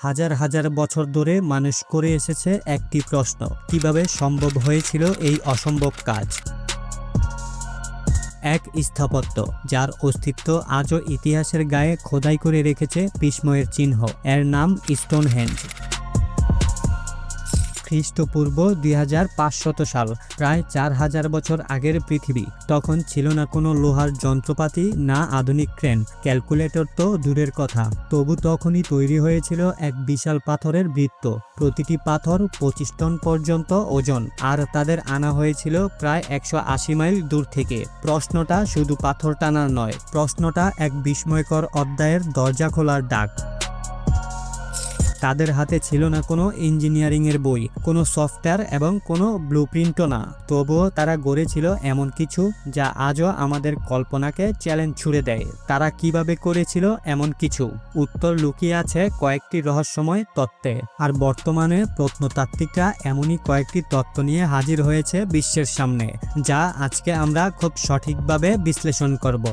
হাজার হাজার বছর ধরে মানুষ করে এসেছে একটি প্রশ্ন, কীভাবে সম্ভব হয়েছিল এই অসম্ভব কাজ? এক স্থাপত্য, যার অস্তিত্ব আজও ইতিহাসের গায়ে খোদাই করে রেখেছে বিস্ময়ের চিহ্ন, এর নাম স্টোনহেঞ্জ খ্রিস্টপূর্ব দুই সাল, প্রায় চার হাজার বছর আগের পৃথিবী। তখন ছিল না কোনো লোহার যন্ত্রপাতি, না আধুনিক ক্রেন, ক্যালকুলেটর তো দূরের কথা। তবু তখনই তৈরি হয়েছিল এক বিশাল পাথরের বৃত্ত। প্রতিটি পাথর পঁচিশ টন পর্যন্ত ওজন, আর তাদের আনা হয়েছিল প্রায় একশো আশি মাইল দূর থেকে। প্রশ্নটা শুধু পাথর টানার নয়, প্রশ্নটা এক বিস্ময়কর অধ্যায়ের দরজা খোলার ডাক। তাদের হাতে ছিল না কোনো ইঞ্জিনিয়ারিংয়ের বই, কোনো সফটওয়্যার এবং কোনো ব্লুপ্রিন্টও না। তবুও তারা গড়েছিল এমন কিছু যা আজও আমাদের কল্পনাকে চ্যালেঞ্জ ছুড়ে দেয়। তারা কীভাবে করেছিল এমন কিছু? উত্তর লুকিয়ে আছে কয়েকটি রহস্যময় তত্ত্বে। আর বর্তমানে প্রত্নতাত্ত্বিকরা এমনই কয়েকটি তত্ত্ব নিয়ে হাজির হয়েছে বিশ্বের সামনে, যা আজকে আমরা খুব সঠিকভাবে বিশ্লেষণ করব।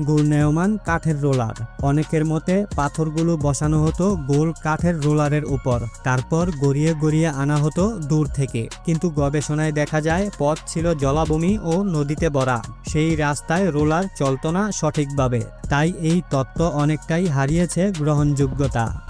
ঘূর্ণায়মান কাঠের রোলার। অনেকের মতে পাথরগুলো বসানো হতো গোল কাঠের রোলারের উপর। তারপর গড়িয়ে গড়িয়ে আনা হতো দূর থেকে। কিন্তু গবেষণায় দেখা যায়, পথ ছিল জলাভূমি ও নদীতে ভরা। সেই রাস্তায় রোলার চলত না সঠিকভাবে। তাই এই তত্ত্ব অনেকটাই হারিয়েছে গ্রহণযোগ্যতা।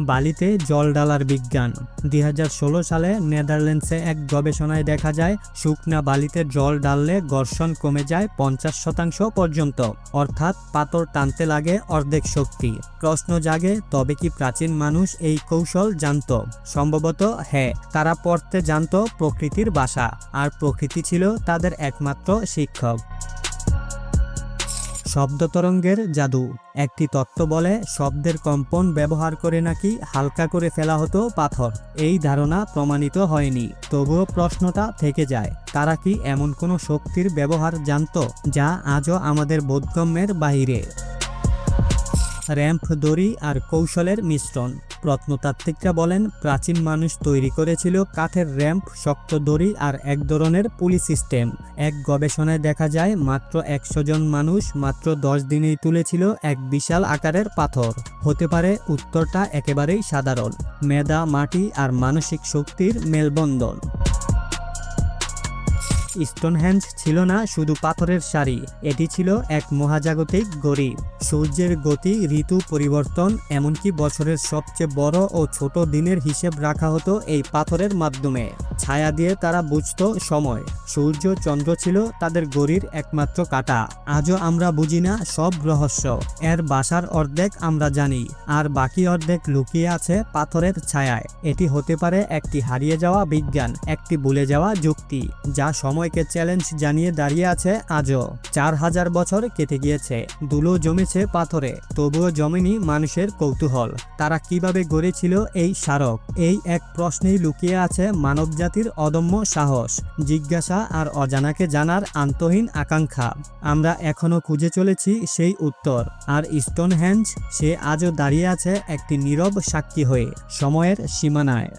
বালিতে জল ডালার বিজ্ঞান। দুই হাজার ষোলো সালে নেদারল্যান্ডসে এক গবেষণায় দেখা যায়, শুকনা বালিতে জল ডাললে ঘর্ষণ কমে যায় পঞ্চাশ শতাংশ পর্যন্ত। অর্থাৎ পাথর টানতে লাগে অর্ধেক শক্তি। প্রশ্ন জাগে, তবে কি প্রাচীন মানুষ এই কৌশল জানত? সম্ভবত হ্যাঁ তারা পড়তে জানত প্রকৃতির বাসা। আর প্রকৃতি ছিল তাদের একমাত্র শিক্ষক। শব্দ তরঙ্গের জাদু। একটি তত্ত্ব বলে, শব্দের কম্পন ব্যবহার করে নাকি হালকা করে ফেলা হতো পাথর। এই ধারণা প্রমাণিত হয়নি, তবুও প্রশ্নটা থেকে যায়, তারা কি এমন কোনো শক্তির ব্যবহার জানত, যা আজও আমাদের বোধগম্যের বাহিরে? র্যাম্প দড়ি আর কৌশলের মিশ্রণ। প্রত্নতাত্ত্বিকরা বলেন, প্রাচীন মানুষ তৈরি করেছিল কাঠের র্যাম্প, শক্ত দড়ি আর এক ধরনের পুলি সিস্টেম। এক গবেষণায় দেখা যায়, মাত্র একশো জন মানুষ মাত্র দশ দিনেই তুলেছিল এক বিশাল আকারের পাথর। হতে পারে উত্তরটা একেবারেই সাধারণ। মেদা মাটি আর মানসিক শক্তির মেলবন্ধন। স্টোনহ্যাঞ্জ ছিল না, শুধু পাথরের সারি। এটি ছিল এক মহাজাগতিক গড়ি। সূর্যের গতি, ঋতু পরিবর্তন, এমনকি বছরের সবচেয়ে বড় ও ছোট দিনের হিসেব রাখা হতো এই পাথরের মাধ্যমে। ছায়া দিয়ে তারা বুঝতো সময়। সূর্য, চন্দ্র ছিল তাদের গড়ির একমাত্র কাটা। আজও আমরা বুঝি না সব রহস্য। এর বাসার অর্ধেক আমরা জানি, আর বাকি অর্ধেক লুকিয়ে আছে পাথরের ছায়ায়। এটি হতে পারে একটি হারিয়ে যাওয়া বিজ্ঞান, একটি ভুলে যাওয়া যুক্তি, যা সময়কে চ্যালেঞ্জ জানিয়ে দাঁড়িয়ে আছে আজও। চার হাজার বছর কেটে গিয়েছে দুলো জমেছে পাথরে, তবুও জমেনি মানুষের কৌতূহল। তারা কীভাবে গড়েছিল এই স্মারক? এই এক প্রশ্নেই লুকিয়ে আছে মানবজাতির অদম্য সাহস, জিজ্ঞাসা আর অজানাকে জানার আন্তহীন আকাঙ্ক্ষা। আমরা এখনও খুঁজে চলেছি সেই উত্তর, আর স্টোনহ্যাঞ্জ সে আজও দাঁড়িয়ে আছে একটি নীরব সাক্ষী হয়ে, সময়ের সীমানায়।